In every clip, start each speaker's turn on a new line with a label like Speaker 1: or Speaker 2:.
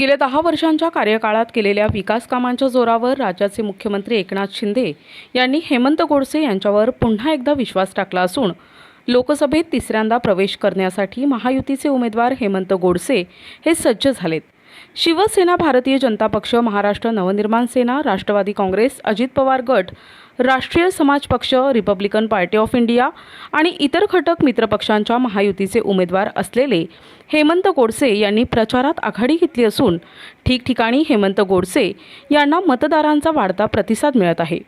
Speaker 1: गेल्या दहा वर्षांच्या कार्यकाळात केलेल्या विकास कामांच्या जोरावर राज्याचे मुख्यमंत्री एकनाथ शिंदे यांनी हेमंत गोडसे यांच्यावर पुन्हा एकदा विश्वास टाकला असून लोकसभेत तिसऱ्यांदा प्रवेश करण्यासाठी महायुतीचे उमेदवार हेमंत गोडसे हे सज्ज झालेत. शिवसेना भारतीय जनता पक्ष महाराष्ट्र नवनिर्माण सेना राष्ट्रवादी काँग्रेस अजित पवार गट राष्ट्रीय समाज पक्ष रिपब्लिकन पार्टी ऑफ इंडिया आणि इतर घटक मित्रपक्षांच्या महायुतीचे उमेदवार असलेले हेमंत गोडसे यांनी प्रचारात आघाडी घेतली असून ठिकठिकाणी हेमंत गोडसे यांना मतदारांचा वाढता प्रतिसाद मिळत आहे.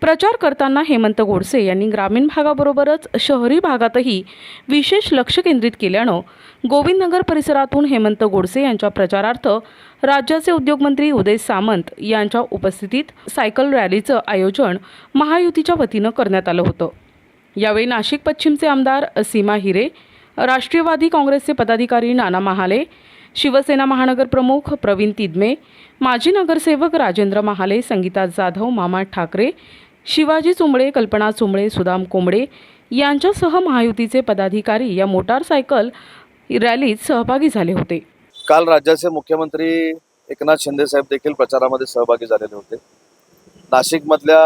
Speaker 1: प्रचार करताना हेमंत गोडसे यांनी ग्रामीण भागाबरोबरच शहरी भागातही विशेष लक्ष केंद्रित केल्यानं गोविंदनगर परिसरातून हेमंत गोडसे यांच्या प्रचारार्थ राज्याचे उद्योगमंत्री उदय सामंत यांच्या उपस्थितीत सायकल रॅलीचं आयोजन महायुतीच्या वतीनं करण्यात आलं होतं. यावेळी नाशिक पश्चिमचे आमदार सीमा हिरे राष्ट्रीयवादी काँग्रेसचे पदाधिकारी नाना महाले शिवसेना महानगर प्रमुख प्रवीण तिदमे माजी नगरसेवक राजेंद्र महाले संगीता जाधव मामा ठाकरे शिवाजी चुंबळे कल्पना चुंबळे सुदाम कोंबडे यांच्यासह महायुतीचे पदाधिकारी या मोटारसायकल रॅलीत सहभागी झाले होते.
Speaker 2: काल राज्याचे मुख्यमंत्री एकनाथ शिंदे साहेब देखील प्रचारामध्ये सहभागी झालेले होते. नाशिकमधल्या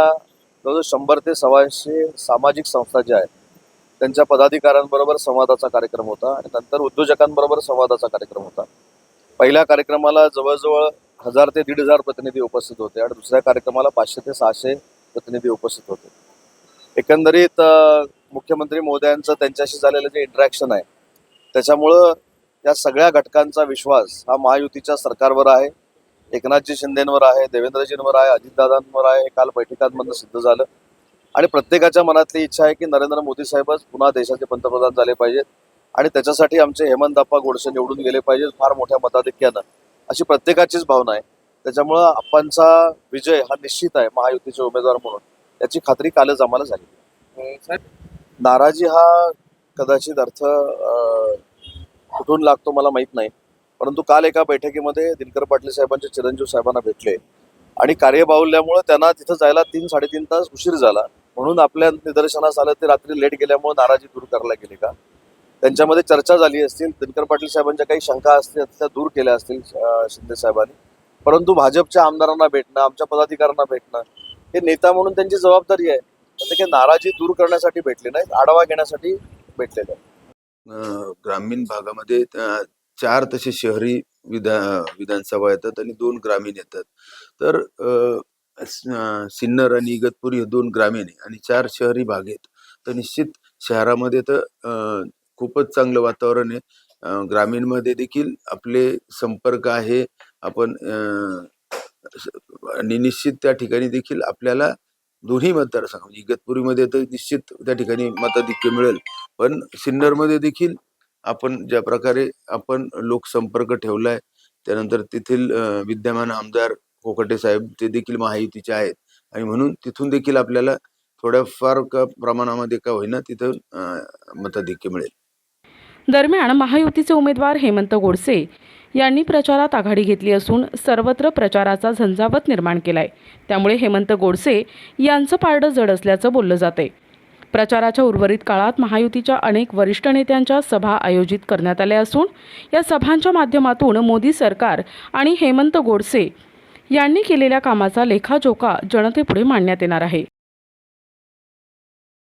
Speaker 2: जवळजवळ शंभर ते सव्वाशे सामाजिक संस्था ज्या आहेत त्यांच्या पदाधिकाऱ्यांबरोबर संवादाचा कार्यक्रम होता आणि नंतर उद्योजकांबरोबर संवादाचा कार्यक्रम होता. पहिल्या कार्यक्रमाला जवळजवळ हजार ते दीड हजार प्रतिनिधी उपस्थित होते आणि दुसऱ्या कार्यक्रमाला पाचशे ते सहाशे प्रतिनिधी उपस्थित होते. एकंदरीत मुख्यमंत्री मोदयांचं त्यांच्याशी झालेलं जे इंटरॅक्शन आहे त्याच्यामुळं या सगळ्या घटकांचा विश्वास हा महायुतीच्या सरकारवर आहे. एकनाथजी शिंदेंवर आहे देवेंद्रजींवर आहे अजितदादांवर आहे काल बैठकांमधनं सिद्ध झालं. आणि प्रत्येकाच्या मनातली इच्छा आहे की नरेंद्र मोदी साहेबच पुन्हा देशाचे पंतप्रधान झाले पाहिजेत. आणि त्याच्यासाठी आमचे हेमंतप्पा गोडसे निवडून गेले पाहिजेत फार मोठ्या मताधिक्यानं. अशी प्रत्येकाचीच भावना आहे. त्याच्यामुळं आप्पांचा विजय हा निश्चित आहे महायुतीचे उमेदवार म्हणून. याची खात्री कालच आम्हाला झाली. नाराजी हा कदाचित अर्थ कुठून लागतो मला माहीत नाही. परंतु काल एका बैठकीमध्ये दिनकर पाटील साहेबांचे चिरंजीव साहेबांना भेटले. आणि कार्यबाहुल्यामुळे त्यांना तिथं जायला तीन साडेतीन तास उशीर झाला. म्हणून आपल्या निदर्शनास आलं ते रात्री लेट गेल्यामुळे नाराजी दूर करायला गेली का? त्यांच्यामध्ये चर्चा झाली असतील दिनकर पाटील साहेबांच्या काही शंका असतील त्या दूर केल्या असतील शिंदे साहेबांनी. परंतु भाजपच्या आमदारांना भेटणं आमच्या पदाधिकाऱ्यांना भेटणं हे नेता म्हणून त्यांची जबाबदारी आहे. तर ते काही नाराजी दूर करण्यासाठी भेटले नाहीत आढावा घेण्यासाठी भेटलेले
Speaker 3: ग्रामीण भागामध्ये चार तसे शहरी विधा विधानसभा येतात आणि दोन ग्रामीण येतात. तर सिन्नर आणि इगतपुरी हे दोन ग्रामीण आहे आणि चार शहरी भाग आहेत. तर निश्चित शहरामध्ये तर खूपच चांगलं वातावरण आहे. ग्रामीणमध्ये देखील आपले संपर्क आहे. आपण आणि निश्चित त्या ठिकाणी देखील आपल्याला दोन्ही मतदारसंघ म्हणजे इगतपुरीमध्ये तर निश्चित त्या ठिकाणी मताधिक्य मिळेल. पण सिन्नरमध्ये देखील आपण ज्या प्रकारे आपण लोकसंपर्क ठेवला आहे त्यानंतर तेथील विद्यमान आमदार कोकटे साहेब ते देखील महायुतीचे आहेत. आणि म्हणून तिथून देखील आपल्याला थोड्याफार का प्रमाणामध्ये का होईना तिथं मताधिक्य मिळेल.
Speaker 1: दरम्यान महायुतीचे उमेदवार हेमंत गोडसे यांनी प्रचारात आघाडी घेतली असून सर्वत्र प्रचाराचा झंझावत निर्माण केलाय. त्यामुळे हेमंत गोडसे यांचं पारडं जड असल्याचं बोललं जाते प्रचाराच्या उर्वरित काळात महायुतीच्या अनेक वरिष्ठ नेत्यांच्या सभा आयोजित करण्यात आल्या असून या सभांच्या माध्यमातून मोदी सरकार आणि हेमंत गोडसे यांनी केलेल्या कामाचा लेखाजोखा जनतेपुढे मांडण्यात येणार आहे.